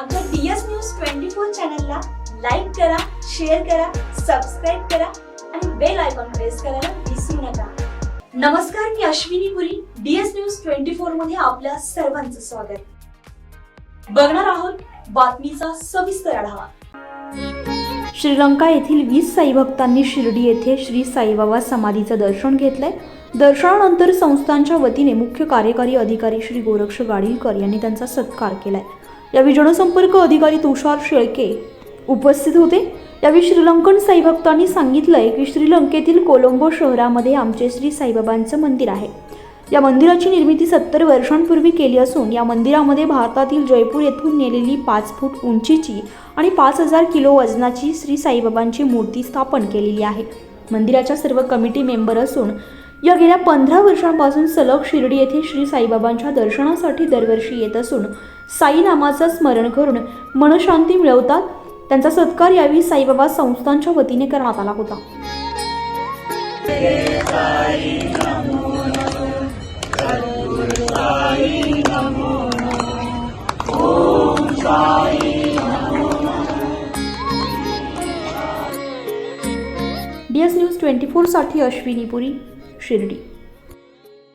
आमच्या D S news twenty four चॅनलला like करा शेअर करा सबस्क्राईब करा आणि बेल आयकॉन प्रेस करायला विसरू नका. नमस्कार मी Ashwini Puri D S news twenty फोरमध्ये आपल्या सर्वांचं स्वागत. बघणार आहोत बातमीचा सविस्तर आढावा. श्रीलंका येथील वीस साई भक्तांनी शिर्डी येथे श्री साईबाबा समाधीचं दर्शन घेतलंय. दर्शनानंतर संस्थांच्या वतीने मुख्य कार्यकारी अधिकारी श्री गोरक्ष गाडीलकर यांनी त्यांचा सत्कार केलाय. यावेळी जनसंपर्क अधिकारी तुषार शेळके उपस्थित होते. यावेळी श्रीलंकन साईभक्तांनी सांगितलंय की श्रीलंकेतील कोलंबो शहरामध्ये आमचे श्री साईबाबांचं मंदिर आहे. या मंदिराची निर्मिती सत्तर वर्षांपूर्वी केली असून या मंदिरामध्ये भारतातील जयपूर येथून नेलेली पाच फूट उंचीची आणि पाच हजार किलो वजनाची श्री साईबाबांची मूर्ती स्थापन केलेली आहे. मंदिराच्या सर्व कमिटी मेंबर असून या गेल्या पंधरा वर्षांपासून सलग शिर्डी येथे श्री साईबाबांच्या दर्शनासाठी दरवर्षी येत असून साई नामाचं स्मरण करून मनशांती मिळवतात. त्यांचा सत्कार यावेळी साईबाबा संस्थांच्या वतीने करण्यात आला होता. डी एस न्यूज ट्वेंटी फोरसाठी अश्विनी पुरी. शिर्डी